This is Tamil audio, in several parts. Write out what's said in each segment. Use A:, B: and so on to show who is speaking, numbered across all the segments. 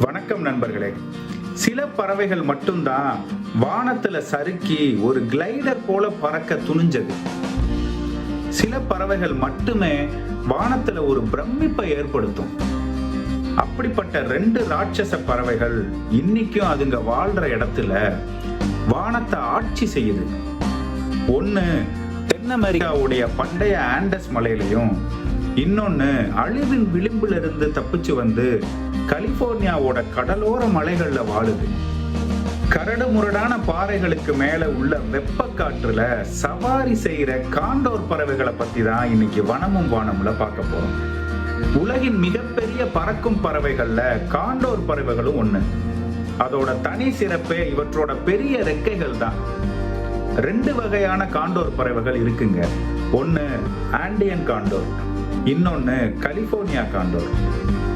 A: வணக்கம் நண்பர்களே. சில பறவைகள் மட்டும்தான் வானத்துல சறுக்கி ஒரு கிளைடர் போல பறக்க துணிஞ்சது. சில பறவைகள் மட்டுமே வானத்துல ஒரு பிரமிப்பை ஏற்படுத்தும். அப்படிப்பட்ட ரெண்டு ராட்சச பறவைகள் இன்னைக்கும் அதுங்க வாழ்ற இடத்துல வானத்தை ஆட்சி செய்யுது. ஒன்னு தென் அமெரிக்காவுடைய பண்டைய ஆண்டஸ் மலையிலையும் இன்னொன்று அழிவின் விளிம்பிலிருந்து தப்பிச்சு வந்து கலிபோர்னியாவோட கடலோர மலைகளில் வாழுது. கரடு முரடான பாறைகளுக்கு மேலே உள்ள வெப்ப காற்றுல சவாரி செய்கிற காண்டோர் பறவைகளை பற்றி தான் இன்னைக்கு வனமும் வானம்ல பார்க்க போகிறோம் உலகின் மிகப்பெரிய பறக்கும் பறவைகள்ல காண்டோர் பறவைகளும் ஒன்று அதோட தனி சிறப்பே இவற்றோட பெரிய ரெக்கைகள் தான். ரெண்டு வகையான காண்டோர் பறவைகள் இருக்குங்க. ஒன்று ஆண்டியன் காண்டோர். இன்னொன்று கலிபோர்னியா காண்டோர்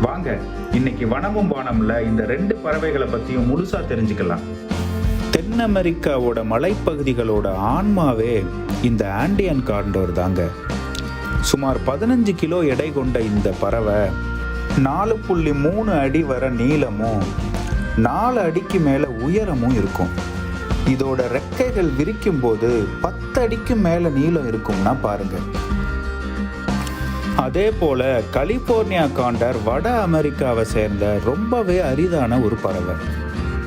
A: வாங்க இன்னைக்கு வனமும் வானம்ல இந்த ரெண்டு பறவைகளை பத்தியும் முழுசா தெரிஞ்சுக்கலாம். தென் அமெரிக்காவோட மலைப்பகுதிகளோட ஆன்மாவே இந்த ஆண்டியன் காண்டோர் தாங்க. சுமார் பதினஞ்சு கிலோ எடை கொண்ட இந்த பறவை நாலு புள்ளி மூணு அடி வர நீளமும் நாலு அடிக்கு மேலே உயரமும் இருக்கும். இதோட ரெக்கைகள் விரிக்கும் போது பத்து அடிக்கு மேலே நீளம் இருக்கும்னா பாருங்கள் அதே போல கலிபோர்னியா காண்டர் வட அமெரிக்காவை சேர்ந்த ரொம்பவே அரிதான ஒரு பறவை.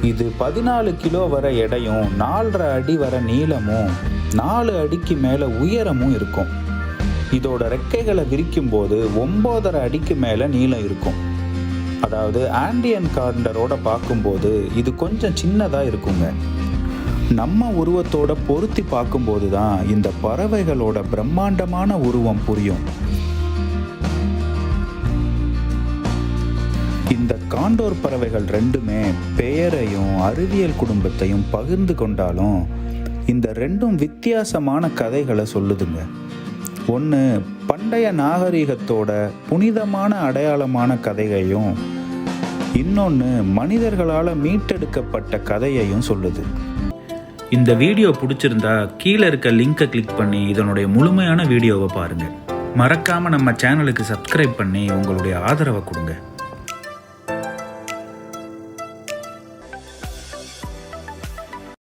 A: இது பதினாலு கிலோ வர எடையும் நாலரை அடி வர நீளமும் நாலு அடிக்கு மேலே உயரமும் இருக்கும். இதோட ரெக்கைகளை விரிக்கும் போது ஒன்பதரை அடிக்கு மேலே நீளம் இருக்கும். அதாவது ஆண்டியன் காண்டரோட பார்க்கும்போது இது கொஞ்சம் சின்னதாக இருக்குங்க. நம்ம உருவத்தோட பொருத்தி பார்க்கும்போது தான் இந்த பறவைகளோட பிரம்மாண்டமான உருவம் புரியும். ஆண்டோர் பறவைகள் ரெண்டுமே பெயரையும் அறிவியல் குடும்பத்தையும் பகிர்ந்து கொண்டாலும் இந்த ரெண்டும் வித்தியாசமான கதைகளை சொல்லுதுங்க. ஒன்று பண்டைய நாகரிகத்தோட புனிதமான அடையாளமான கதையையும் இன்னொன்று மனிதர்களால் மீட்டெடுக்கப்பட்ட கதையையும் சொல்லுது. இந்த வீடியோ பிடிச்சிருந்தா கீழே இருக்க லிங்கை கிளிக் பண்ணி இதனுடைய முழுமையான வீடியோவை பாருங்கள் மறக்காமல் நம்ம சேனலுக்கு சப்ஸ்கிரைப் பண்ணி உங்களுடைய ஆதரவை கொடுங்க.